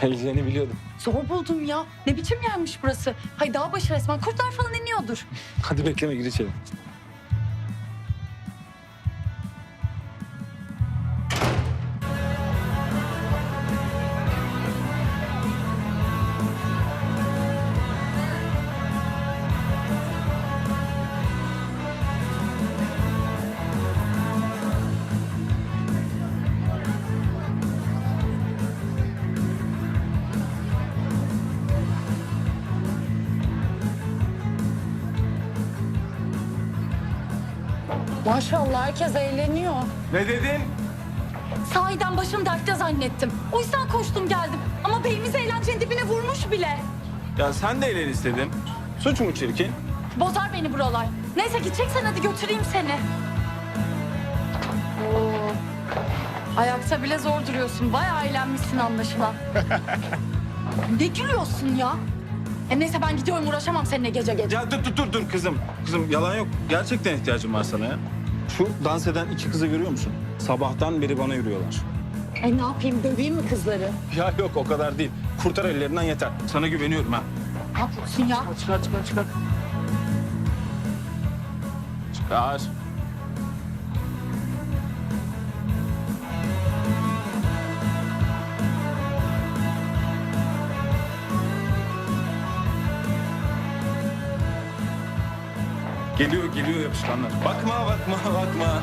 Geleceğini biliyordum. Zor buldum ya. Ne biçim yermiş burası? Hay dağ başı resmen. Kurtlar falan iniyordur. Hadi bekleme gir içeri. Maşallah herkes eğleniyor. Ne dedin? Sahiden başım dertte zannettim. O yüzden koştum geldim. Ama beyimiz eğlencenin dibine vurmuş bile. Ya sen de eğlen istedin. Suç mu çirkin? Bozar beni buralar. Neyse gideceksen hadi götüreyim seni. Oo. Ayakta bile zor duruyorsun. Bayağı eğlenmişsin anlaşılan. ne gülüyorsun ya? E neyse ben gidiyorum uğraşamam seninle gece gece. Ya dur dur dur dur kızım. Kızım yalan yok. Gerçekten ihtiyacım var sana ya. Şu dans eden iki kızı görüyor musun? Sabahtan beri bana yürüyorlar. E ne yapayım döveyim mi kızları? Ya yok o kadar değil. Kurtar ellerinden yeter. Sana güveniyorum ha. Ne yapıyorsun ya? Çıkar çıkar çıkar. Çıkar. Geliyor geliyor yapışkanlar. Bakma bakma bakma.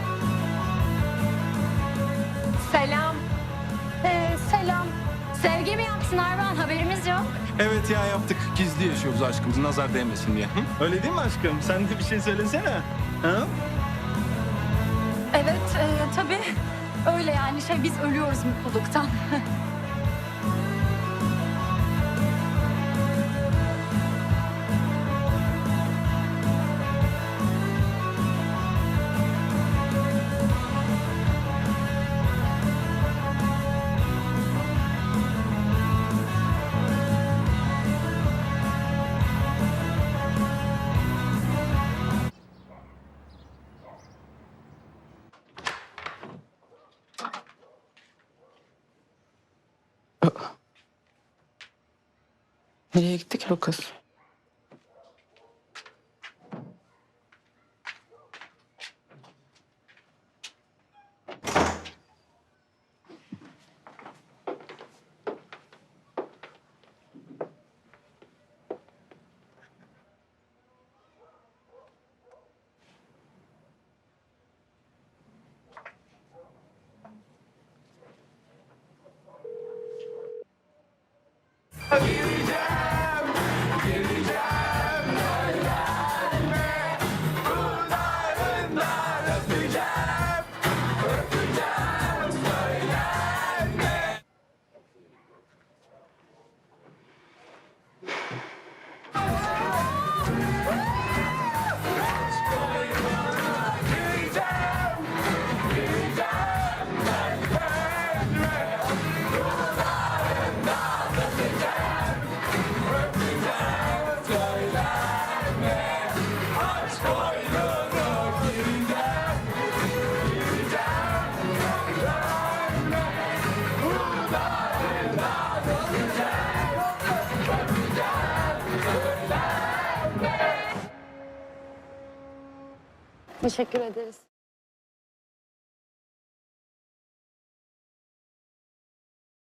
Selam. Ee, selam. Sevgi mi yapsın Arvan? Haberimiz yok. Evet ya yaptık. Gizli yaşıyoruz aşkımız nazar değmesin diye. Hı? Öyle değil mi aşkım? Sen de bir şey söylesene. Ha? Evet e, tabii. Öyle yani şey biz ölüyoruz mutluluktan. Nereye ki o kız? Have you? Teşekkür ederiz.